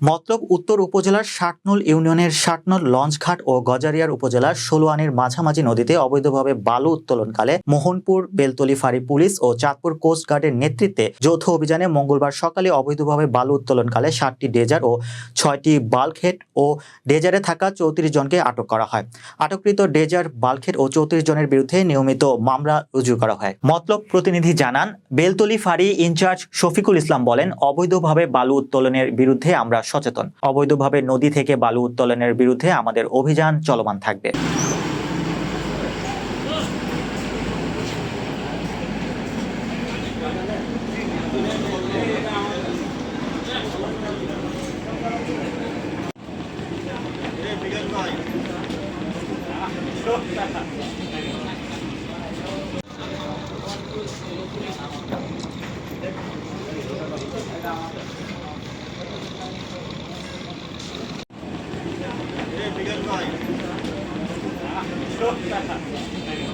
মতলব উত্তর উপজেলার ষাটনল ইউনিয়নের ষাটনল লঞ্চঘাট ও গজারিয়ার উপজেলার ষোলোয়ানির মাঝামাঝি নদীতে অবৈধভাবে বালু উত্তোলনকালে মোহনপুর, বেলতলি, ফাঁড়ি পুলিশ ও চাঁদপুর কোস্ট গার্ডের নেতৃত্বে যৌথ অভিযানে মঙ্গলবার সকালে অবৈধভাবে বালু উত্তোলনকালে ষাটটি ডেজার ও ছয়টি বাল্কহেড ও ডেজারে থাকা চৌত্রিশ জনকে আটক করা হয়। আটককৃত ডেজার বাল্কহেড ও চৌত্রিশ জনের বিরুদ্ধে নিয়মিত মামলা রুজু করা হয়। মতলব প্রতিনিধি জানান, বেলতলি ফাঁড়ি ইনচার্জ শফিকুল ইসলাম বলেন, অবৈধভাবে বালু উত্তোলনের বিরুদ্ধে আমরা সচেতন অবৈধভাবে নদী থেকে বালু উত্তোলনের বিরুদ্ধে আমাদের অভিযান চলমান থাকবে Thank you. Gracias.